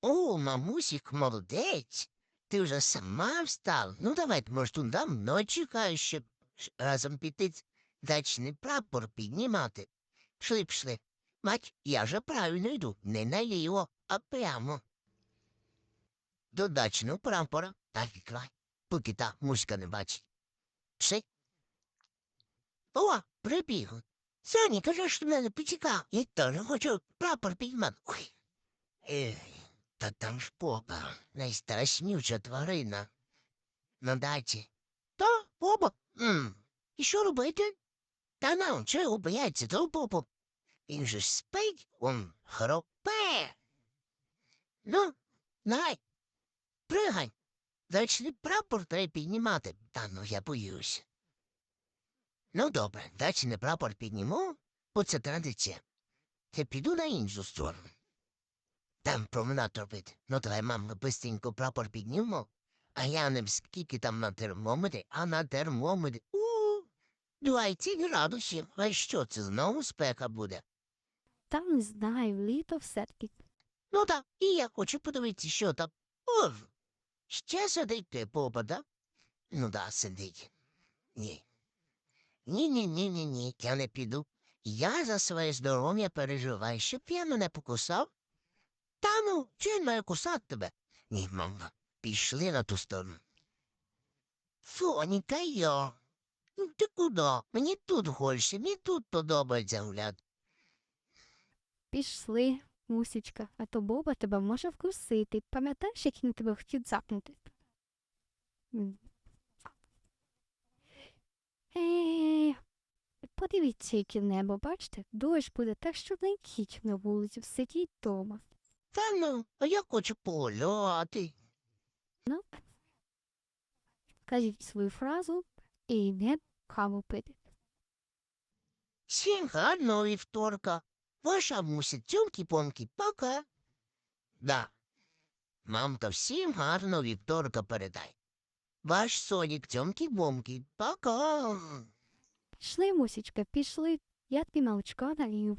О, мамусік, молодець. Ти вже сама встала. Ну, давайте, може, тут давно чекаю, щоб разом піти дачний прапор піднімати. Пішли, пішли. Мать, я же правильно йду. Не наліво, а прямо. До дачного прапора. Так і край. Поки та муська не бачить. Пішли. О, прибіг. Соня, кажи, що мене почекав. Я теж хочу прапор піднімати. Ой. Ех, та там ж попа, найстрашнюча тварина. На дачі. Та, попа. М. І що робити? Та нам чого бояться того попу? Він же спить, он хропе. Ну, най, пригай. Дачний прапор треба піднімати. Та ну я боюсь. Ну, добре, дачний прапор підніму, бо це традиція. Та піду на іншу сторону. Там променад робити. Ну, давай, мам, бистренько прапор піднімо. А я не скільки там на термометрі, а на термометрі. У, 20 градусів. А що це знову спека буде? Та не знаю, літо все-таки. Ну так, і я хочу подивитися, що там. О, ще сидить ти попа, да? Ну да, сидить. Ні. Ні, ні, ні, ні, ні, я не піду. Я за своє здоров'я переживаю, щоб я мене покусав. Та ну, має кусати тебе? Ні, мама, пішли на ту сторону. Соніка, я. Ну, ти куди? Мені тут гольше, мені тут подобається гуляти. Пішли, мусічка, а то Боба тебе може вкусити. Пам'ятаєш, як він тебе хотів запнути? Е, подивіться, яке небо, бачите? Дощ буде, так що не на вулицю, сидіть вдома. Та ну, а я хочу погуляти. Ну, кажіть свою фразу і йдемо каву пити. Всім гарного вівторка. Ваша муся тьомкі-помкі, пока. Да. Мамка, всім гарного вівторка передай. Ваш сонік тьомкі-бомкі, пока. Пішли, мусічка, пішли. Я тобі молочка налью.